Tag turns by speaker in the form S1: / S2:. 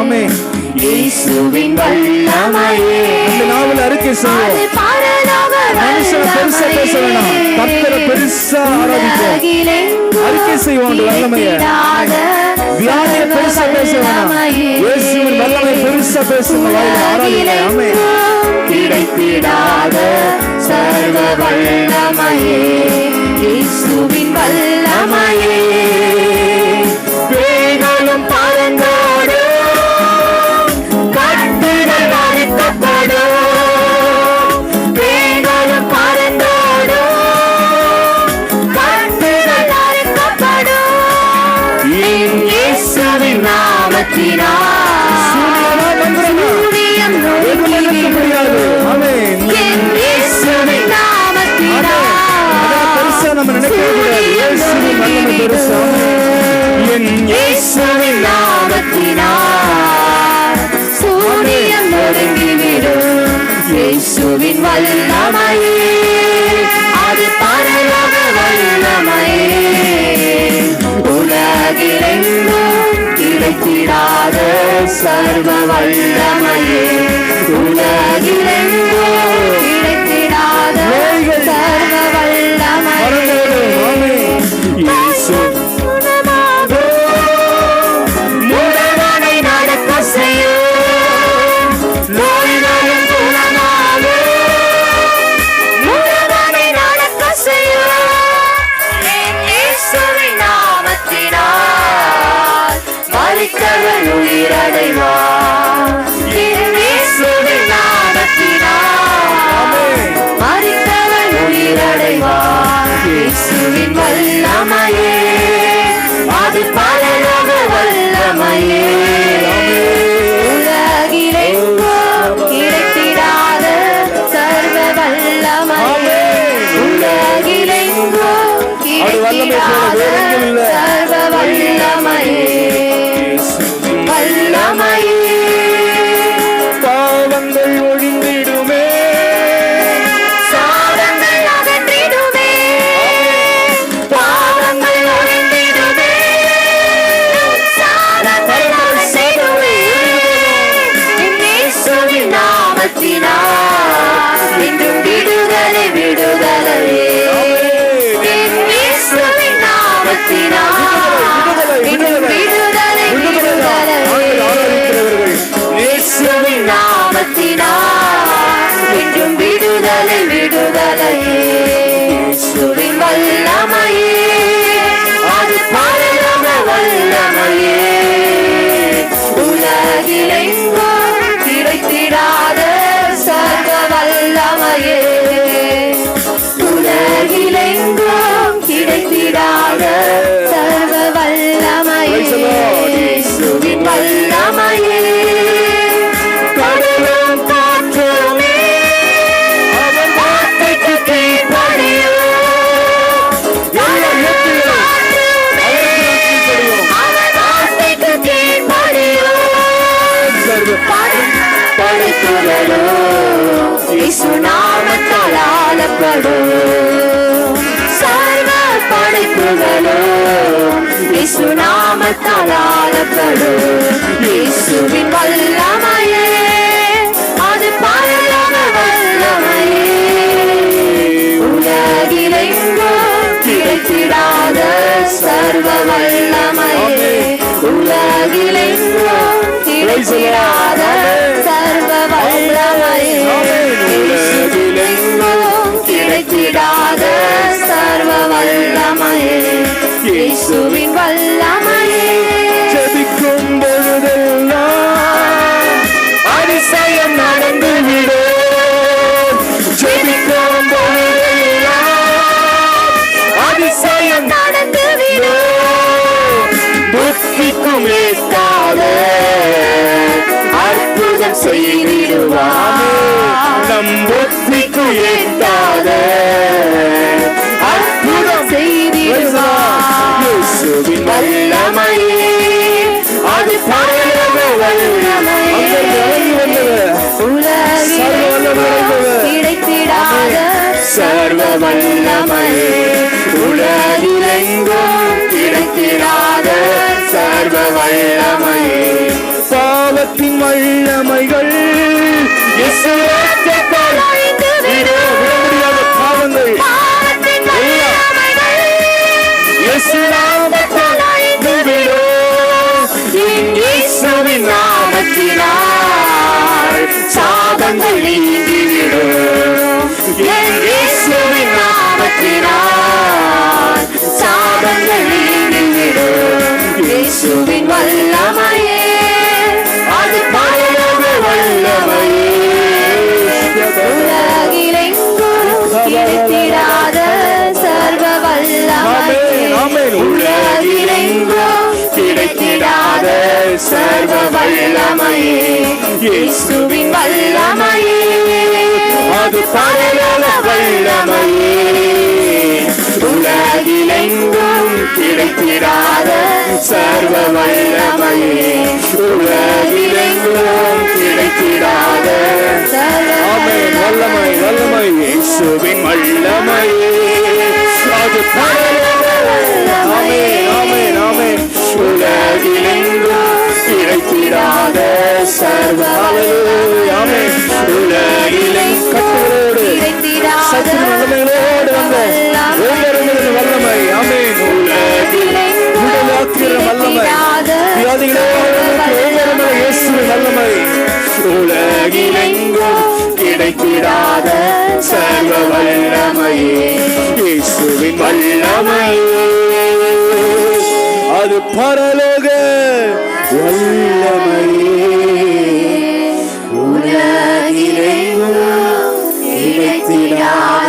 S1: ஆமே
S2: இயேசுவின் வல்லமையே.
S1: இந்த நாவல் அறிக்கை செய்வோம் மனுஷன் பெருசா பேச வேணாம். கத்தரை பெருசா ஆராதிப்போம். அறிக்கை செய்வோம் அந்த வல்லமையை.
S2: கிடைத்திடாத
S1: வியாதியை பெருசா பேச வேணாம்.
S2: வல்லமையே.
S1: இயேசுவின் வல்லமை பெருசா பேசுங்க வாயில ஆராதிங்க ஆமே
S2: உலகிலெங்கும் கிடைத்திடாத சர்வ வல்லமையே. இயேசுவின் வல்லமையே. இயேசுவின் வல்லமையே அது பரலோக வல்லமையே உலகிலெங்கும் கிடைத்திடாத சர்வ வல்லமையே. இயேசுவின் நாமத்தினால் மறித்தவன் உயிரடைவான் இயேசுவின் வல்லமையே அது பரலோக வல்லமையே. உலகிலெங்கும் கிடைத்திடாத சர்வ வல்லமையே. உலகிலெங்கும் கிடைத்திடாத என்றும் நாமத்தால் ஆளப்படும். சர்வ படைப்புகளும் இயேசு நாமத்தால் ஆளப்படும். இயேசுவின் வல்லமையே அது பரலோக வல்லமையே. உலகிலெங்கும் கிடைத்திடாத சர்வ வல்லமையே. உலகிலெங்கும் கிடைத்திடாத சர்வ வல்லமையே
S1: நம்
S2: ஒத்திக்கு எட்டாத அற்புதம்
S1: செய்திருவான்
S2: வல்லமையே அது பரலோக வல்லமை. கிடைத்திடாத சர்வ வல்லமையே உலகிலெங்கும் கிடைத்திடாத சர்வ வல்லமையே
S1: பாவத்தின் வல்லமைகள்
S2: சர்வ வல்லமையே இயேசுவின் வல்லமையே. அது பரலோக வல்லமையே. உலகிலெங்கும் கிடைத்திராத சர்வ வல்லமையே உலகிலெங்கும்
S1: கிடைத்திராத பரலோக
S2: வல்லமையே உலகிலே இணைத்தினார்